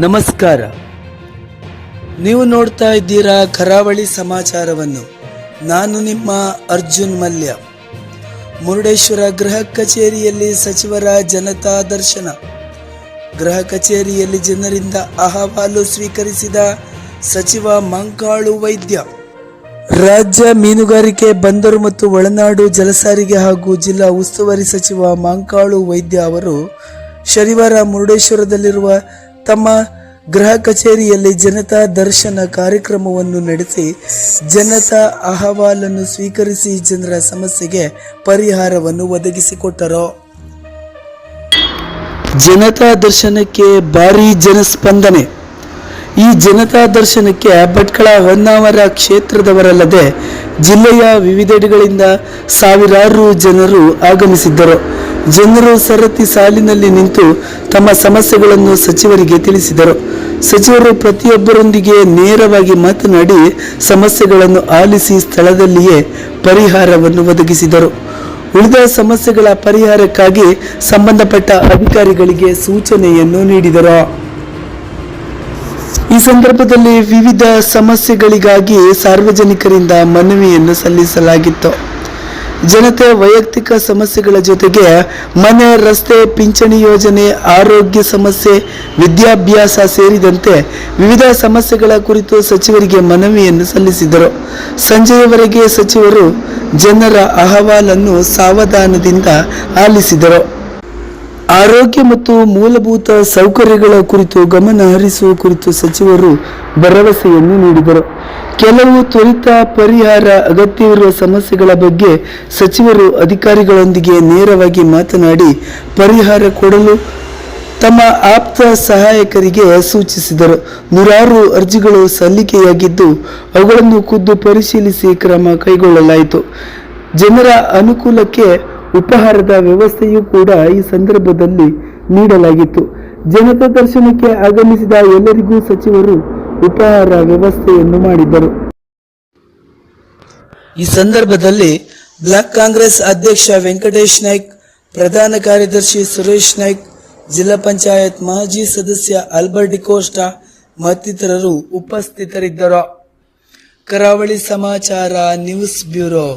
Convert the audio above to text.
ನಮಸ್ಕಾರ. ನೀವು ನೋಡ್ತಾ ಇದ್ದೀರಾ ಕರಾವಳಿ ಸಮಾಚಾರವನ್ನು. ನಾನು ನಿಮ್ಮ ಅರ್ಜುನ್ ಮಲ್ಯ. ಮುರುಡೇಶ್ವರ ಗೃಹ ಕಚೇರಿಯಲ್ಲಿ ಸಚಿವರ ಜನತಾ ದರ್ಶನ. ಗೃಹ ಕಚೇರಿಯಲ್ಲಿ ಜನರಿಂದ ಅಹವಾಲು ಸ್ವೀಕರಿಸಿದ ಸಚಿವ ಮಂಕಾಳು ವೈದ್ಯ. ರಾಜ್ಯ ಮೀನುಗಾರಿಕೆ ಬಂದರು ಮತ್ತು ಒಳನಾಡು ಜಲಸಾರಿಗೆ ಹಾಗೂ ಜಿಲ್ಲಾ ಉಸ್ತುವಾರಿ ಸಚಿವ ಮಾಂಕಾಳು ವೈದ್ಯ ಅವರು ಶನಿವಾರ ಮುರುಡೇಶ್ವರದಲ್ಲಿರುವ ತಮ್ಮ ಗೃಹ ಕಚೇರಿಯಲ್ಲಿ ಜನತಾ ದರ್ಶನ ಕಾರ್ಯಕ್ರಮವನ್ನು ನಡೆಸಿ ಜನತಾ ಅಹವಾಲನ್ನು ಸ್ವೀಕರಿಸಿ ಜನರ ಸಮಸ್ಯೆಗೆ ಪರಿಹಾರವನ್ನು ಒದಗಿಸಿಕೊಟ್ಟರು. ಜನತಾ ದರ್ಶನಕ್ಕೆ ಭಾರಿ ಜನಸ್ಪಂದನೆ. ಈ ಜನತಾ ದರ್ಶನಕ್ಕೆ ಭಟ್ಕಳ ಹೊನ್ನಾವರ ಕ್ಷೇತ್ರದವರಲ್ಲದೆ ಜಿಲ್ಲೆಯ ವಿವಿಧೆಡೆಗಳಿಂದ ಸಾವಿರಾರು ಜನರು ಆಗಮಿಸಿದ್ದರು. ಜನರು ಸರತಿ ಸಾಲಿನಲ್ಲಿ ನಿಂತು ತಮ್ಮ ಸಮಸ್ಯೆಗಳನ್ನು ಸಚಿವರಿಗೆ ತಿಳಿಸಿದರು. ಸಚಿವರು ಪ್ರತಿಯೊಬ್ಬರೊಂದಿಗೆ ನೇರವಾಗಿ ಮಾತನಾಡಿ ಸಮಸ್ಯೆಗಳನ್ನು ಆಲಿಸಿ ಸ್ಥಳದಲ್ಲಿಯೇ ಪರಿಹಾರವನ್ನು ಒದಗಿಸಿದರು. ಉಳಿದ ಸಮಸ್ಯೆಗಳ ಪರಿಹಾರಕ್ಕಾಗಿ ಸಂಬಂಧಪಟ್ಟ ಅಧಿಕಾರಿಗಳಿಗೆ ಸೂಚನೆಯನ್ನು ನೀಡಿದರು. ಈ ಸಂದರ್ಭದಲ್ಲಿ ವಿವಿಧ ಸಮಸ್ಯೆಗಳಿಗಾಗಿ ಸಾರ್ವಜನಿಕರಿಂದ ಮನವಿಯನ್ನು ಸಲ್ಲಿಸಲಾಗಿತ್ತು. ಜನತೆ ವೈಯಕ್ತಿಕ ಸಮಸ್ಯೆಗಳ ಜೊತೆಗೆ ಮನೆ, ರಸ್ತೆ, ಪಿಂಚಣಿ ಯೋಜನೆ, ಆರೋಗ್ಯ ಸಮಸ್ಯೆ, ವಿದ್ಯಾಭ್ಯಾಸ ಸೇರಿದಂತೆ ವಿವಿಧ ಸಮಸ್ಯೆಗಳ ಕುರಿತು ಸಚಿವರಿಗೆ ಮನವಿಯನ್ನು ಸಲ್ಲಿಸಿದರು. ಸಂಜೆಯವರೆಗೆ ಸಚಿವರು ಜನರ ಅಹವಾಲನ್ನು ಸಾವಧಾನದಿಂದ ಆಲಿಸಿದರು. ಆರೋಗ್ಯ ಮತ್ತು ಮೂಲಭೂತ ಸೌಕರ್ಯಗಳ ಕುರಿತು ಗಮನ ಹರಿಸುವ ಕುರಿತು ಸಚಿವರು ಭರವಸೆಯನ್ನು ನೀಡಿದರು. ಕೆಲವು ತ್ವರಿತ ಪರಿಹಾರ ಅಗತ್ಯವಿರುವ ಸಮಸ್ಯೆಗಳ ಬಗ್ಗೆ ಸಚಿವರು ಅಧಿಕಾರಿಗಳೊಂದಿಗೆ ನೇರವಾಗಿ ಮಾತನಾಡಿ ಪರಿಹಾರ ಕೊಡಲು ತಮ್ಮ ಆಪ್ತ ಸಹಾಯಕರಿಗೆ ಸೂಚಿಸಿದರು. ನೂರಾರು ಅರ್ಜಿಗಳು ಸಲ್ಲಿಕೆಯಾಗಿದ್ದು ಅವುಗಳನ್ನು ಖುದ್ದು ಪರಿಶೀಲಿಸಿ ಕ್ರಮ ಕೈಗೊಳ್ಳಲಾಯಿತು. ಜನರ ಅನುಕೂಲಕ್ಕೆ ಉಪಹಾರದ ವ್ಯವಸ್ಥೆಯೂ ಕೂಡ ಈ ಸಂದರ್ಭದಲ್ಲಿ ನೀಡಲಾಗಿತ್ತು. ಜನತಾ ದರ್ಶನಕ್ಕೆ ಆಗಮಿಸಿದ ಎಲ್ಲರಿಗೂ ಸಚಿವರು ಉಪಹಾರ ವ್ಯವಸ್ಥೆಯನ್ನು ಮಾಡಿದ್ದರು. ಈ ಸಂದರ್ಭದಲ್ಲಿ ಬ್ಲಾಕ್ ಕಾಂಗ್ರೆಸ್ ಅಧ್ಯಕ್ಷ ವೆಂಕಟೇಶ್ ನಾಯ್ಕ್, ಪ್ರಧಾನ ಕಾರ್ಯದರ್ಶಿ ಸುರೇಶ್ ನಾಯ್ಕ್, ಜಿಲ್ಲಾ ಪಂಚಾಯತ್ ಮಾಜಿ ಸದಸ್ಯ ಆಲ್ಬರ್ಟ್ ಡಿಕೋಸ್ಟಾ ಮತ್ತಿತರರು ಉಪಸ್ಥಿತರಿದ್ದರು. ಕರಾವಳಿ ಸಮಾಚಾರ ನ್ಯೂಸ್ ಬ್ಯೂರೋ.